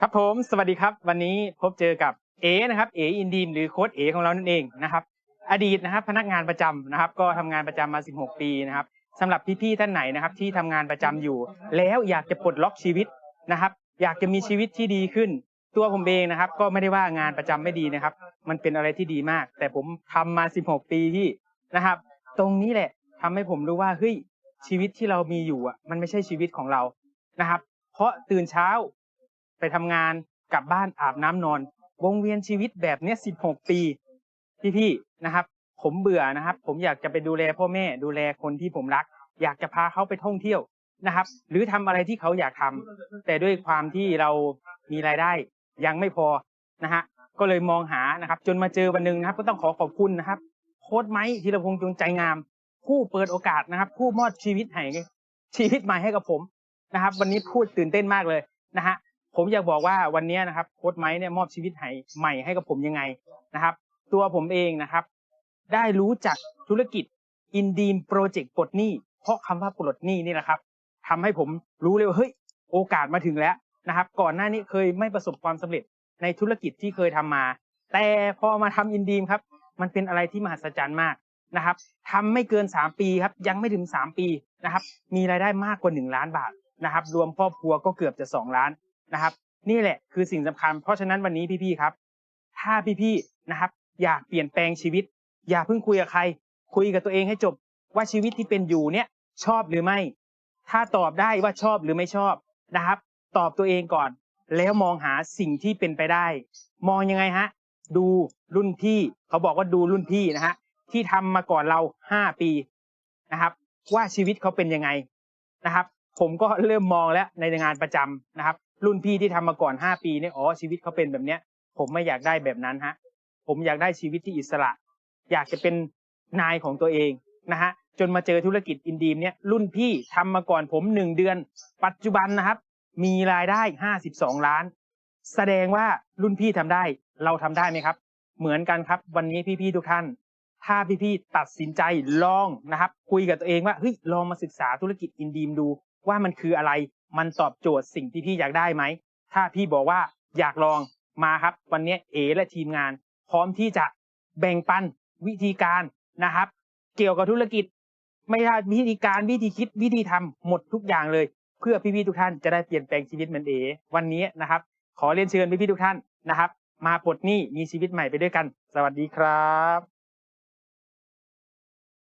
ครับผม สวัสดีครับ วันนี้พบเจอกับเอนะครับ เออินดีมหรือโค้ดเอของเรานั่นเองนะครับ อดีตนะครับ พนักงานประจำนะครับ ก็ทำงานประจำมา 16 ปีนะครับสำหรับพี่ๆท่านไหนนะครับ ที่ทำงานประจำอยู่ แล้วอยากจะปลดล็อกชีวิตนะครับ อยากจะมีชีวิตที่ดีขึ้น ตัวผมเองนะครับ ก็ไม่ได้ว่างานประจำไม่ดีนะครับ มันเป็นอะไรที่ดีมาก แต่ผมทำมา 16 ปีที่นะครับ ตรงนี้แหละทำให้ผมรู้ว่าเฮ้ยชีวิตที่เรามีอยู่อะมันไม่ใช่ชีวิตของเรานะครับ เพราะตื่นเช้า ไปทำงานกลับบ้านอาบน้ำนอน วงเวียนชีวิตแบบเนี้ย16ปีพี่ๆนะครับ ผมเบื่อนะครับ ผมอยากจะไปดูแลพ่อแม่ ดูแลคนที่ผมรัก อยากจะพาเขาไปท่องเที่ยวนะครับ หรือทำอะไรที่เขาอยากทำแต่ด้วยความที่เรามีรายได้ ยังไม่พอนะฮะก็เลยมองหานะครับ จนมาเจอวันหนึ่งนะครับ ก็ต้องขอขอบคุณนะครับ โค้ดไม้ธีรพงษ์จงใจงาม ผู้เปิดโอกาสนะครับ ผู้มอบชีวิตให้ชีวิตใหม่ให้กับผมนะครับ วันนี้พูดตื่นเต้นมากเลยนะฮะ ผมอยากบอกว่าวันนี้นะครับโค้ดไม้เนี่ยมอบชีวิตให้ใหม่ให้กับผมยังไงนะครับ ตัวผมเองนะครับ ได้รู้จักธุรกิจอินดีมโปรเจกต์ปลดหนี้ เพราะคำว่าปลดหนี้นี่แหละครับทำให้ผมรู้เลยว่าเฮ้ยโอกาสมาถึงแล้วนะครับ ก่อนหน้านี้เคยไม่ประสบความสำเร็จในธุรกิจที่เคยทำมา แต่พอมาทำอินดีมครับ มันเป็นอะไรที่มหัศจรรย์มากนะครับทำไม่เกิน 3 ปีครับ ยังไม่ถึง 3 ปีนะครับ มีรายได้มากกว่า 1 ล้านบาทนะครับ รวมครอบครัวก็เกือบจะ 2 ล้าน นะครับ นี่แหละคือสิ่งสำคัญ เพราะฉะนั้นวันนี้พี่ๆครับ ถ้าพี่ๆนะครับ อยากเปลี่ยนแปลงชีวิต อย่าเพิ่งคุยกับใคร คุยกับตัวเองให้จบว่าชีวิตที่เป็นอยู่เนี่ยชอบหรือไม่ ถ้าตอบได้ว่าชอบหรือไม่ชอบนะครับ ตอบตัวเองก่อน แล้วมองหาสิ่งที่เป็นไปได้ มองยังไงฮะ ดูรุ่นพี่เขาบอกว่าดูรุ่นพี่นะฮะที่ทำมาก่อนเราห้าปีนะครับ ว่าชีวิตเขาเป็นยังไงนะครับ ผมก็เริ่มมองแล้วในงานประจำนะครับ รุ่นพี่ที่ทำมาก่อนห้าปีเนี่ยอ๋อชีวิตเขาเป็นแบบเนี้ย ผมไม่อยากได้แบบนั้นฮะ ผมอยากได้ชีวิตที่อิสระ อยากจะเป็นนายของตัวเองนะฮะจนมาเจอธุรกิจอินดีมเนี่ยรุ่นพี่ทำมาก่อนผมหนึ่งเดือน ปัจจุบันนะครับ มีรายได้ห้าสิบสองล้าน แสดงว่ารุ่นพี่ทำได้ เราทำได้ไหมครับ เหมือนกันครับ วันนี้พี่ๆทุกท่าน ถ้าพี่ๆตัดสินใจลองนะครับ คุยกับตัวเองว่าเฮ้ยลองมาศึกษาธุรกิจอินดีมดู ว่ามันคืออะไรมันตอบโจทย์สิ่งที่พี่อยากได้ไหมถ้าพี่บอกว่าอยากลองมาครับ วันนี้เอและทีมงาน พร้อมที่จะแบ่งปันวิธีการนะครับ เกี่ยวกับธุรกิจ ไม่ว่าวิธีการวิธีคิดวิธีทำหมดทุกอย่างเลย เพื่อพี่ๆทุกท่านจะได้เปลี่ยนแปลงชีวิตเหมือนเอวันนี้นะครับ ขอเรียนเชิญพี่ๆทุกท่านนะครับ มาปลดหนี้มีชีวิตใหม่ไปด้วยกัน สวัสดีครับ